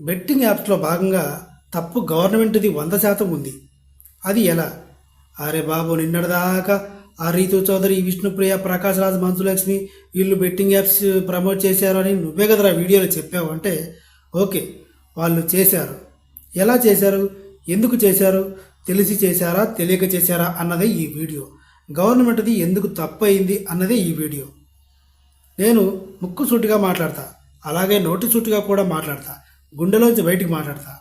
Betting యాప్స్లో భాగంగా తప్పు గవర్నమెంట్ది వంద శాతం ఉంది. అది ఎలా? అరే బాబు నిన్నటిదాకా ఆ రీతు చౌదరి విష్ణుప్రియ ప్రకాష్ రాజ్ మంచులక్ష్మి వీళ్ళు బెట్టింగ్ యాప్స్ ప్రమోట్ చేశారు అని నువ్వే కదరా వీడియోలో చెప్పావు అంటే ఓకే వాళ్ళు చేశారు. ఎలా చేశారు? ఎందుకు చేశారు? తెలిసి చేశారా? తెలియక చేశారా అన్నదే ఈ వీడియో. గవర్నమెంట్ది ఎందుకు తప్పయింది అన్నదే ఈ వీడియో. నేను ముక్కు సూటిగా మాట్లాడతా. అలాగే నోటి సూటిగా కూడా మాట్లాడతా. గుండెలోంచి బయటికి మాట్లాడతా.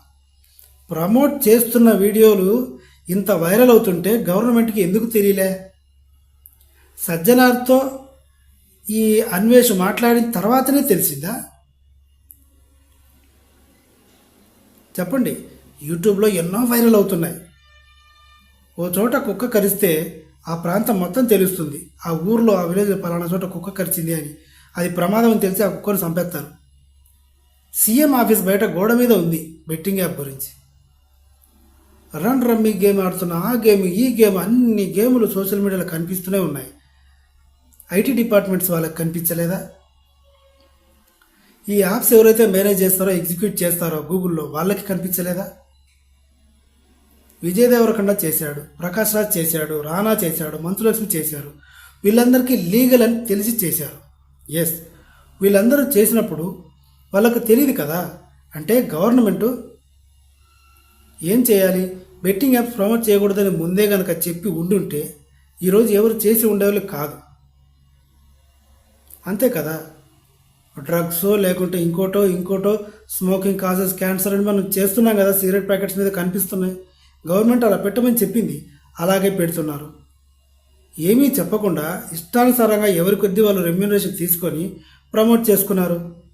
ప్రమోట్ చేస్తున్న వీడియోలు ఇంత వైరల్ అవుతుంటే గవర్నమెంట్కి ఎందుకు తెలియలే? సజ్జనార్తో ఈ అన్వేష్ మాట్లాడిన తర్వాతనే తెలిసిందా? చెప్పండి. యూట్యూబ్లో ఎన్నో వైరల్ అవుతున్నాయి. ఓ చోట కుక్క కరిస్తే ఆ ప్రాంతం మొత్తం తెలుస్తుంది. ఆ ఊర్లో ఆ విలేజ్ పలానా చోట కుక్క కరిచింది అని. అది ప్రమాదం తెలిసి ఆ కుక్కను చంపేస్తారు. సీఎం ఆఫీస్ బయట గోడ మీద ఉంది బెట్టింగ్ యాప్ గురించి. రన్ రమ్మీ గేమ్ ఆడుతున్న ఆ గేమ్ ఈ గేమ్ అన్ని గేములు సోషల్ మీడియాలో కనిపిస్తూనే ఉన్నాయి. ఐటీ డిపార్ట్మెంట్స్ వాళ్ళకి కనిపించలేదా? ఈ యాప్స్ ఎవరైతే మేనేజ్ చేస్తారో ఎగ్జిక్యూట్ చేస్తారో గూగుల్లో వాళ్ళకి కనిపించలేదా? విజయ్ దేవరకొండ చేశాడు ప్రకాష్ రాజ్ చేశాడు రానా చేశాడు మంచులక్ష్మి చేశారు. వీళ్ళందరికీ లీగల్ అని తెలిసి చేశారు. ఎస్ వీళ్ళందరూ చేసినప్పుడు వాళ్ళకు తెలియదు కదా. అంటే గవర్నమెంట్ ఏం చేయాలి? బెట్టింగ్ యాప్స్ ప్రమోట్ చేయకూడదని ముందే కనుక చెప్పి ఉండుంటే ఈరోజు ఎవరు చేసి ఉండేవాళ్ళు కాదు. అంతే కదా. డ్రగ్స్ లేకుంటే ఇంకోటో ఇంకోటో స్మోకింగ్ కాజెస్ క్యాన్సర్ అని మనం చేస్తున్నాం కదా సిగరెట్ ప్యాకెట్స్ మీద కనిపిస్తున్నాయి. గవర్నమెంట్ అలా పెట్టమని చెప్పింది. అలాగే పెడుతున్నారు. ఏమీ చెప్పకుండా ఇష్టానుసారంగా ఎవరి కొద్దీ వాళ్ళు రెమ్యూనరేషన్ తీసుకొని ప్రమోట్ చేసుకున్నారు.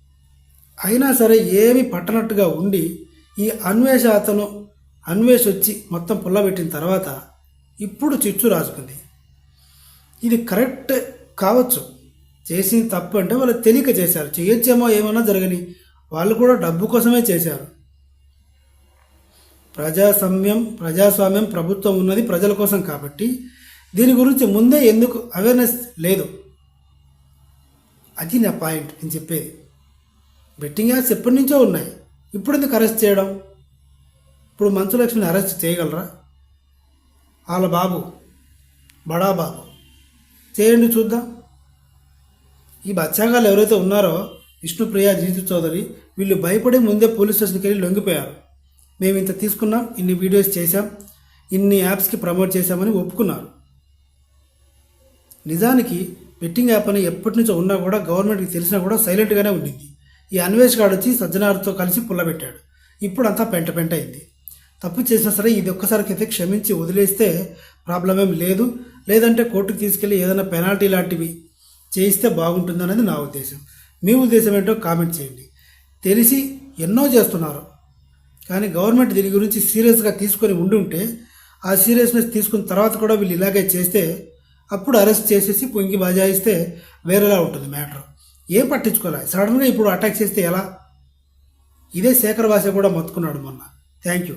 అయినా సరే ఏమీ పట్టనట్టుగా ఉండి ఈ అన్వేష అతను అన్వేష్ వచ్చి మొత్తం పుల్లబెట్టిన తర్వాత ఇప్పుడు చిచ్చు రాసుకుంది. ఇది కరెక్ట్ కావచ్చు. చేసింది తప్పు అంటే వాళ్ళు తెలియక చేశారు. చేయొచ్చేమో ఏమన్నా జరగని వాళ్ళు కూడా డబ్బు కోసమే చేశారు. ప్రజాస్వామ్యం ప్రజాస్వామ్యం ప్రభుత్వం ఉన్నది ప్రజల కోసం కాబట్టి దీని గురించి ముందే ఎందుకు అవేర్నెస్ లేదు. అది నా పాయింట్ నేను చెప్పేది. బెట్టింగ్ యాప్స్ ఎప్పటి నుంచో ఉన్నాయి. ఇప్పుడు ఎందుకు అరెస్ట్ చేయడం? ఇప్పుడు మంచులక్ష్మిని అరెస్ట్ చేయగలరా? వాళ్ళ బాబు బడా బాబు. చేయండి చూద్దాం. ఈ బచ్చాగాళ్ళు ఎవరైతే ఉన్నారో విష్ణుప్రియ జీతు చౌదరి వీళ్ళు భయపడి ముందే పోలీస్ స్టేషన్కి వెళ్ళి లొంగిపోయారు. మేము ఇంత తీసుకున్నాం ఇన్ని వీడియోస్ చేశాం ఇన్ని యాప్స్కి ప్రమోట్ చేశామని ఒప్పుకున్నారు. నిజానికి బెట్టింగ్ యాప్ అని ఎప్పటి నుంచో ఉన్నా కూడా గవర్నమెంట్కి తెలిసినా కూడా సైలెంట్గానే ఉండింది. ఈ అన్వేష్ గాడు వచ్చి సజ్జనార్తో కలిసి పుల్లబెట్టాడు. ఇప్పుడు అంతా పెంట పెంట అయింది. తప్పు చేసినా సరే ఇది ఒక్కసారికైతే క్షమించి వదిలేస్తే ప్రాబ్లం ఏం లేదు. లేదంటే కోర్టుకు తీసుకెళ్ళి ఏదైనా పెనాల్టీ లాంటివి చేయిస్తే బాగుంటుంది అనేది నా ఉద్దేశం. మీ ఉద్దేశం ఏంటో కామెంట్ చేయండి. తెలిసి ఎన్నో చేస్తున్నారు. కానీ గవర్నమెంట్ దీని గురించి సీరియస్గా తీసుకొని ఉండి ఉంటే ఆ సీరియస్నెస్ తీసుకున్న తర్వాత కూడా వీళ్ళు ఇలాగే చేస్తే అప్పుడు అరెస్ట్ చేసేసి పొంగి బజాయిస్తే వేరేలా ఉంటుంది మ్యాటర్. ఏం పట్టించుకోవాలి సడన్గా ఇప్పుడు అటాక్ చేస్తే ఎలా? ఇదే శేఖర్ భాష కూడా మత్తుకున్నాడు మొన్న. Thank you